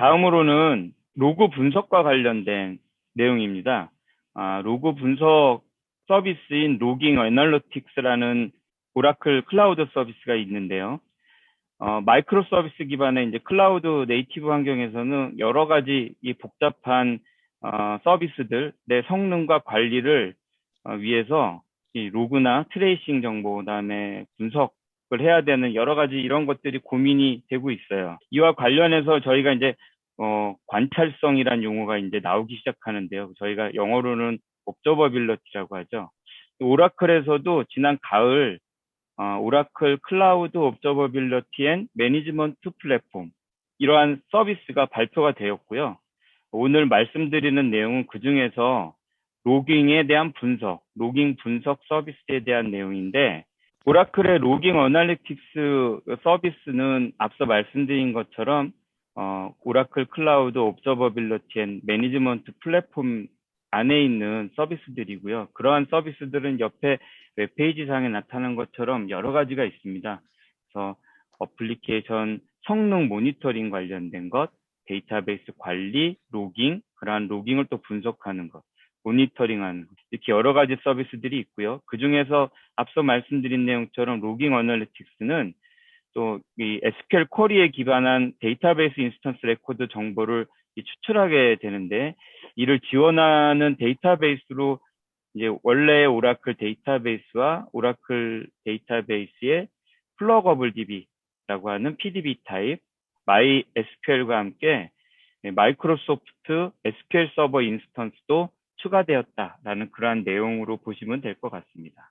다음으로는 로그 분석과 관련된 내용입니다. 아, 로그 분석 서비스인 로깅 애널리틱스라는 오라클 클라우드 서비스가 있는데요. 어, 마이크로 서비스 기반의 이제 클라우드 네이티브 환경에서는 여러 가지 이 복잡한 어, 서비스들 내 성능과 관리를 어, 위해서 이 로그나 트레이싱 정보 그다음에 분석을 해야 되는 여러 가지 이런 것들이 고민이 되고 있어요. 이와 관련해서 저희가 이제 어, 관찰성이란 용어가 이제 나오기 시작하는데요. 저희가 영어로는 옵저버빌러티라고 하죠. 오라클에서도 지난 가을 어, 오라클 클라우드 옵저버빌러티 앤 매니지먼트 플랫폼 이러한 서비스가 발표가 되었고요. 오늘 말씀드리는 내용은 그 중에서 로깅에 대한 분석, 로깅 분석 서비스에 대한 내용인데 오라클의 로깅 어널리틱스 서비스는 앞서 말씀드린 것처럼 어, 오라클 클라우드 옵저버빌러티 앤 매니지먼트 플랫폼 안에 있는 서비스들이고요. 그러한 서비스들은 옆에 웹페이지 상에 나타난 것처럼 여러 가지가 있습니다. 그래서 어플리케이션 성능 모니터링 관련된 것, 데이터베이스 관리, 로깅, 그러한 로깅을 또 분석하는 것, 모니터링하는 것, 이렇게 여러 가지 서비스들이 있고요. 그 중에서 앞서 말씀드린 내용처럼 로깅 어널리틱스는 또 이 SQL 쿼리에 기반한 데이터베이스 인스턴스 레코드 정보를 이 추출하게 되는데 이를 지원하는 데이터베이스로 이제 원래 오라클 데이터베이스와 오라클 데이터베이스의 플러거블 DB라고 하는 PDB 타입, MySQL과 함께 마이크로소프트 SQL 서버 인스턴스도 추가되었다라는 그러한 내용으로 보시면 될 것 같습니다.